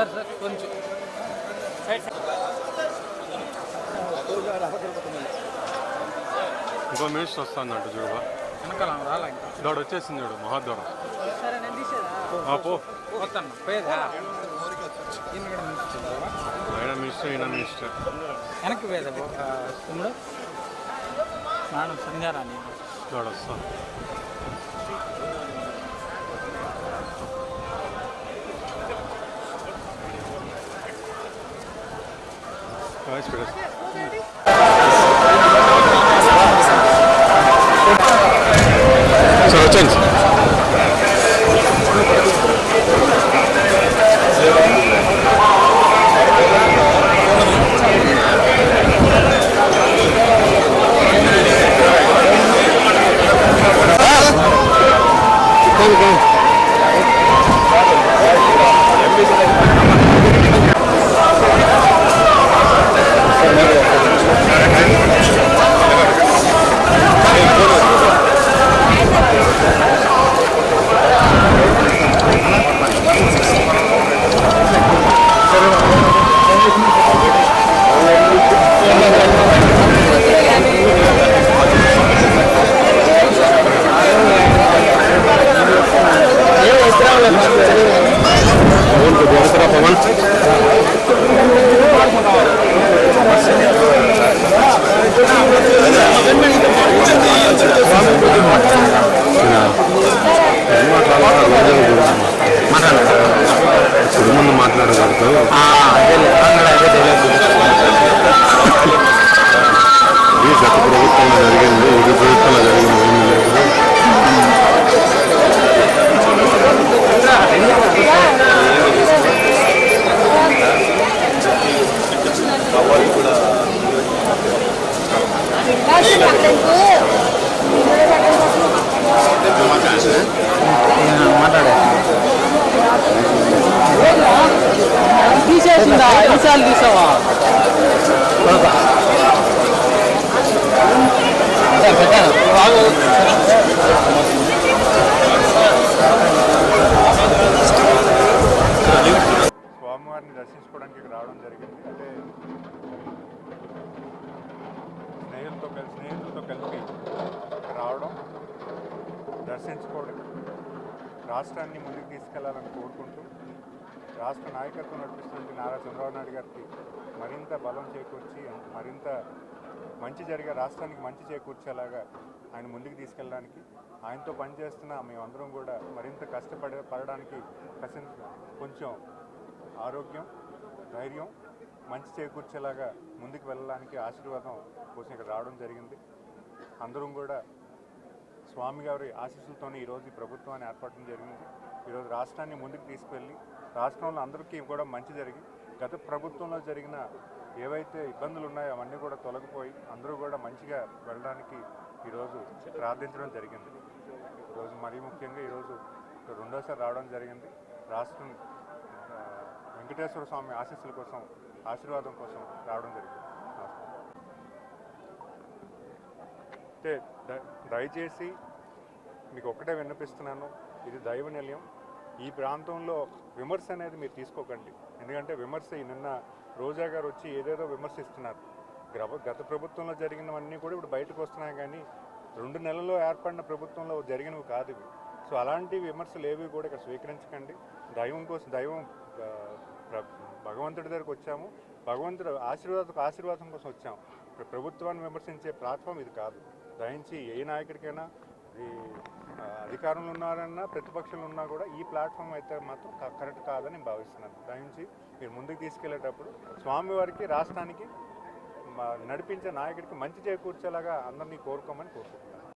Sir sir కొంచెం. ఇంకో minutes వస్తాను అంట వెనకాల రాలా వచ్చేసింది చూడు మహాద్వారం. పో. వస్తాను ఆయన మినిస్టర్ ఈయన మినిస్టర్ వెనక్కి పోయేదా? తమ్ముడు వస్తాను Nice, Chris. everyone. తీసేసిందా ఎన్నిసార్లు తీసావా స్వామివారిని దర్శించుకోవడానికి ఇక్కడ రావడం జరిగింది. అంటే స్నేహితులతో కలిసి స్నేహితులతో కలిపి రావడం దర్శించుకోవడం రాష్ట్రాన్ని ముందుకు తీసుకెళ్ళాలని కోరుకుంటూ రాష్ట్ర నాయకత్వం నడిపిస్తున్న నారా చంద్రబాబు నాయుడు గారికి మరింత బలం చేకూర్చి మరింత మంచి జరిగే రాష్ట్రానికి మంచి చేకూర్చేలాగా ఆయన ముందుకు తీసుకెళ్ళడానికి ఆయనతో పనిచేస్తున్న మేమందరం కూడా మరింత కష్టపడే పడడానికి కసిన కొంచెం ఆరోగ్యం ధైర్యం మంచి చేకూర్చేలాగా ముందుకు వెళ్ళడానికి ఆశీర్వాదం కోసం ఇక్కడ రావడం జరిగింది. అందరం కూడా స్వామి గారి ఆశీస్సులతోనే ఈరోజు ఈ ప్రభుత్వాన్ని ఏర్పడడం జరిగింది. ఈరోజు రాష్ట్రాన్ని ముందుకు తీసుకువెళ్ళి రాష్ట్రంలో అందరికీ కూడా మంచి జరిగి గత ప్రభుత్వంలో జరిగిన ఏవైతే ఇబ్బందులు ఉన్నాయో అవన్నీ కూడా తొలగిపోయి అందరూ కూడా మంచిగా వెళ్ళడానికి ఈరోజు ప్రార్థించడం జరిగింది. ఈరోజు మరీ ముఖ్యంగా ఈరోజు రెండోసారి రావడం జరిగింది. రాష్ట్రం వెంకటేశ్వర స్వామి ఆశీస్సుల కోసం ఆశీర్వాదం కోసం రావడం జరిగింది. అంటే దయచేసి మీకు ఒక్కటే విన్నపిస్తున్నాను. ఇది దైవ నిలయం ఈ ప్రాంతంలో విమర్శ అనేది మీరు తీసుకోకండి. ఎందుకంటే విమర్శ ఈ నిన్న రోజా గారు వచ్చి ఏదేదో విమర్శిస్తున్నారు. గ్రభ గత ప్రభుత్వంలో జరిగినవన్నీ కూడా ఇప్పుడు బయటకు వస్తున్నాయి కానీ రెండు నెలల్లో ఏర్పడిన ప్రభుత్వంలో జరిగినవి కాదు ఇవి. సో అలాంటి విమర్శలు ఏవి కూడా ఇక్కడ స్వీకరించకండి. దైవం కోసం దైవం భగవంతుడి దగ్గరకు వచ్చాము. భగవంతుడు ఆశీర్వాద ఆశీర్వాదం కోసం వచ్చాము ప్రభుత్వాన్ని విమర్శించే ప్లాట్ఫామ్ ఇది కాదు. దయించి ఏ నాయకుడికైనా ఈ అధికారంలో ఉన్నారన్నా ప్రతిపక్షంలో ఉన్నా కూడా ఈ ప్లాట్ఫామ్ అయితే మాత్రం కరెక్ట్ కాదని నేను భావిస్తున్నాను. దయించి మీరు ముందుకు తీసుకెళ్ళేటప్పుడు స్వామివారికి రాష్ట్రానికి నడిపించే నాయకుడికి మంచి చేకూర్చేలాగా అందరినీ కోరుకోమని కోరుకుంటున్నాను.